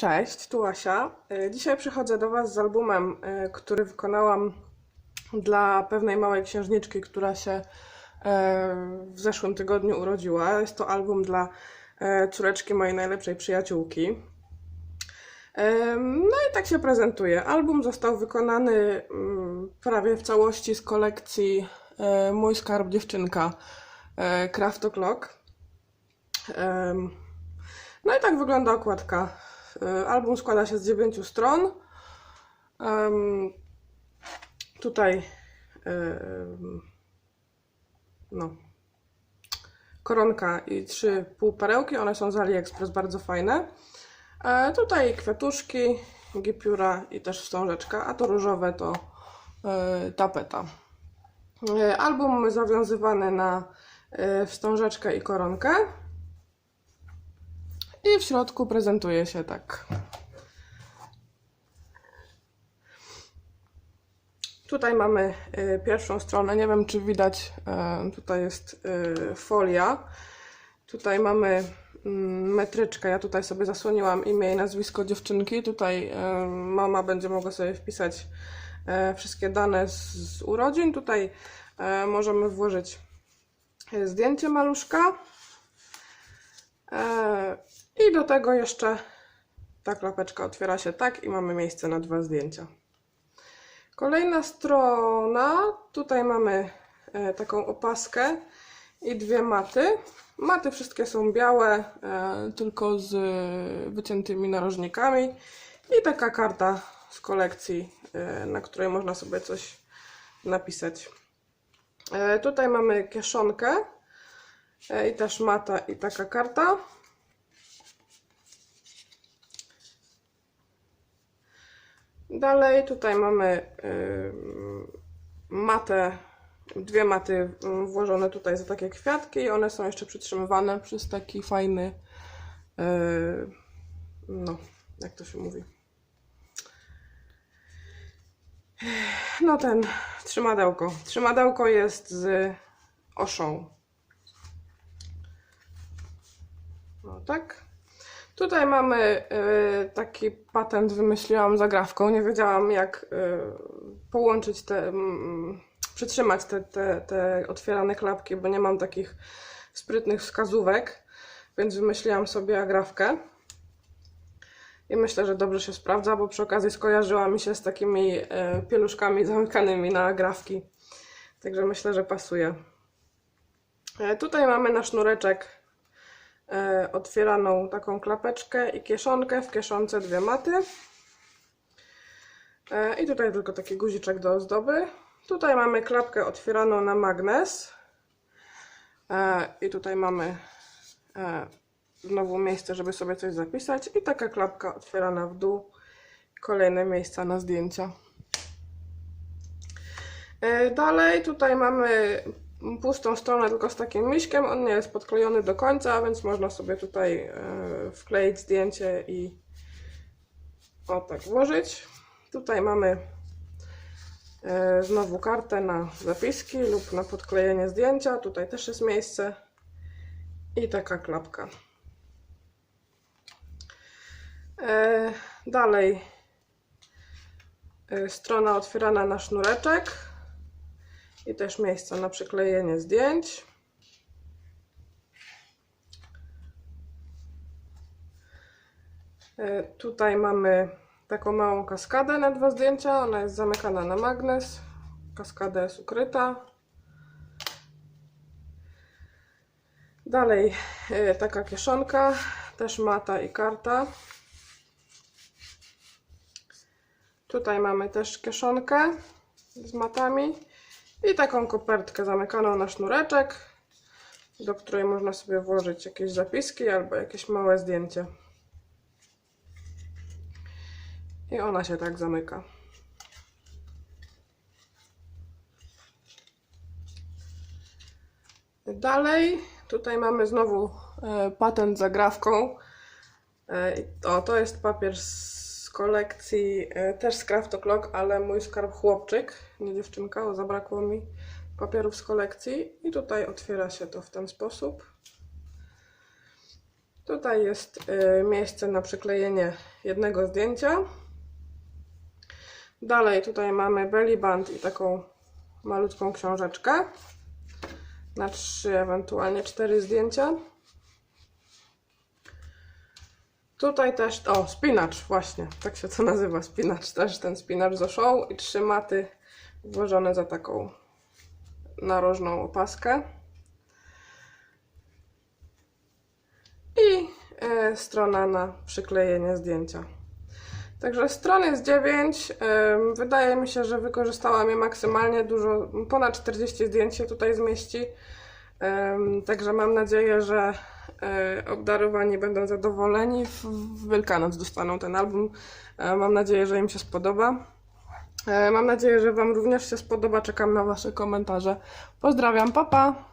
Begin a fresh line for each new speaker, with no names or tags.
Cześć, tu Asia. E, Dzisiaj przychodzę do Was z albumem, e, który wykonałam dla pewnej małej księżniczki, która się e, w zeszłym tygodniu urodziła. Jest to album dla córeczki mojej najlepszej przyjaciółki. No i tak się prezentuje. Album został wykonany mm, prawie w całości z kolekcji Mój skarb dziewczynka Craft O'Clock. No i tak wygląda okładka. E, Album składa się z dziewięciu stron. Tutaj no, koronka i trzy półperełki. One są z AliExpress, bardzo fajne. E, tutaj kwiatuszki, gipiura i też wstążeczka, a to różowe to e, tapeta. Album zawiązywany na wstążeczkę i koronkę. I w środku prezentuje się tak. Tutaj mamy e, pierwszą stronę. Nie wiem, czy widać. e, Tutaj jest e, folia. Tutaj mamy mm, metryczkę. Ja tutaj sobie zasłoniłam imię i nazwisko dziewczynki. Tutaj e, mama będzie mogła sobie wpisać e, wszystkie dane z, urodzin. Tutaj e, możemy włożyć e, zdjęcie maluszka. I do tego jeszcze ta klapeczka otwiera się tak i mamy miejsce na dwa zdjęcia. Kolejna strona. Tutaj mamy e, taką opaskę i dwie maty. Maty wszystkie są białe, e, tylko z wyciętymi narożnikami. I taka karta z kolekcji, e, na której można sobie coś napisać. Tutaj mamy kieszonkę i też mata i taka karta. Dalej tutaj mamy ym, matę, dwie maty ym, włożone tutaj za takie kwiatki i one są jeszcze przytrzymywane przez taki fajny, yy, no, jak to się mówi? No ten, trzymadełko. Trzymadełko jest z oszą. No tak. Tutaj mamy y, taki patent, wymyśliłam zagrawką. Nie wiedziałam, jak y, połączyć te, przytrzymać te, te, te otwierane klapki, bo nie mam takich sprytnych wskazówek, więc wymyśliłam sobie agrawkę. I myślę, że dobrze się sprawdza, bo przy okazji skojarzyła mi się z takimi y, pieluszkami zamykanymi na agrafki. Także myślę, że pasuje. Tutaj mamy na sznureczek otwieraną taką klapeczkę i kieszonkę, w kieszonce dwie maty. E, I tutaj tylko taki guziczek do ozdoby. Tutaj mamy klapkę otwieraną na magnes. E, I tutaj mamy e, znowu miejsce, żeby sobie coś zapisać. I taka klapka otwierana w dół. Kolejne miejsca na zdjęcia. E, Dalej tutaj mamy pustą stronę tylko z takim miśkiem. On nie jest podklejony do końca, więc można sobie tutaj e, wkleić zdjęcie i o tak włożyć. Tutaj mamy e, znowu kartę na zapiski lub na podklejenie zdjęcia. Tutaj też jest miejsce i taka klapka. E, Dalej strona otwierana na sznureczek i też miejsce na przyklejenie zdjęć. E, Tutaj mamy taką małą kaskadę na dwa zdjęcia. Ona jest zamykana na magnes. Kaskada jest ukryta. Dalej e, taka kieszonka, też mata i karta. Tutaj mamy też kieszonkę z matami i taką kopertkę zamykaną na sznureczek, do której można sobie włożyć jakieś zapiski albo jakieś małe zdjęcie. I ona się tak zamyka. Dalej, tutaj mamy znowu e, patent z zagrawką. E, to, to jest papier z kolekcji, e, też z Craft O'Clock, ale mój skarb chłopczyk, nie dziewczynka, bo zabrakło mi papierów z kolekcji. I tutaj otwiera się to w ten sposób. Tutaj jest y, miejsce na przyklejenie jednego zdjęcia. Dalej tutaj mamy belly band i taką malutką książeczkę na trzy, ewentualnie cztery zdjęcia. Tutaj też, o, spinacz, właśnie, tak się to nazywa, spinacz, też ten spinacz z show i trzy maty włożone za taką narożną opaskę. I e, strona na przyklejenie zdjęcia. Także stron jest 9. Em, Wydaje mi się, że wykorzystałam je maksymalnie dużo, ponad 40 zdjęć się tutaj zmieści. Także mam nadzieję, że obdarowani będą zadowoleni. W Wielkanoc dostaną ten album. E, Mam nadzieję, że im się spodoba. E, Mam nadzieję, że Wam również się spodoba. Czekam na Wasze komentarze. Pozdrawiam, papa! Pa.